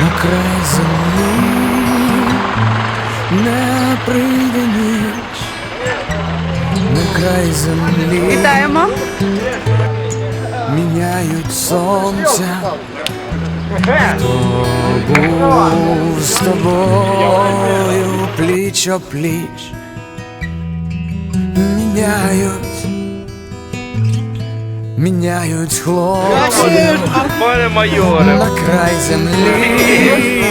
на край землі не прийде ніч, на край землі Вітаємо. міняють сонця. Хто був з тобою пліч о пліч, міняють, міняють хлопців Пане майоре, на край землі,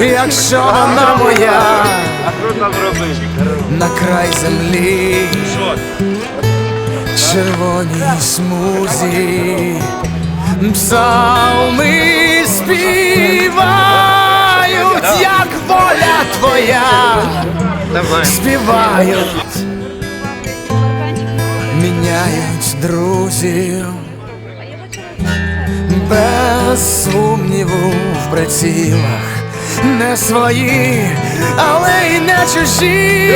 якщо вона моя, на край землі, Що? червоній смузі, псалми співають, як воля твоя, співають, міняють друзів. Без сумніву в прицілах не свої, але й не чужі.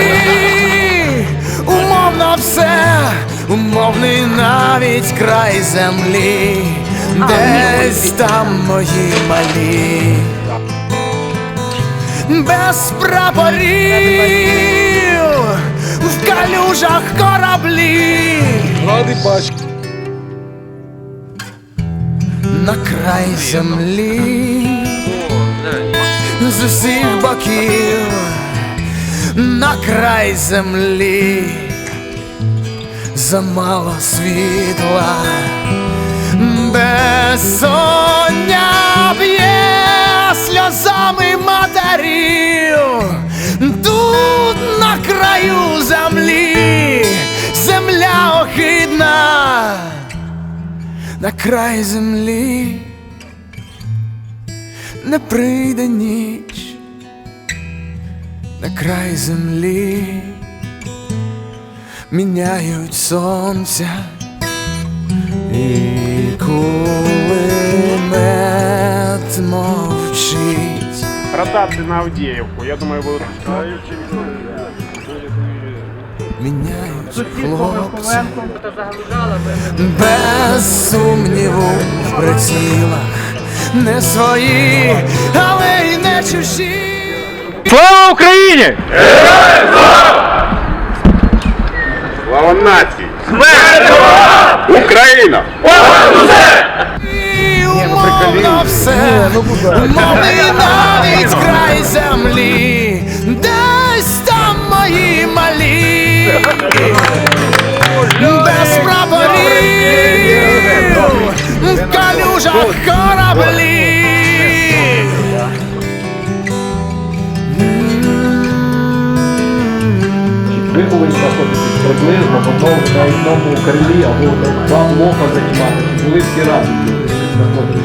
Умовно все, умовний навіть край землі, десь там мої малі. Без прапорів в калюжах кораблі. Радий бачити. на край землі. З усіх боків. На край землі. Замало світла, безсоння б'є сльозами на край землі не прийде ніч, на край землі міняють сонця і кулемет мовчить. Продати на Авдіївку, я думаю, будуть. Міняють хлопці без сумніву в прицілах не свої, але й не чужі. Слава Україні! Слава нації! Україна! І умовно все, умовний навіть край землі, кораблі. Ви повинні знаходитись приблизно в одному на одному крилі або два блока займати. Були всі разом знаходились, щоб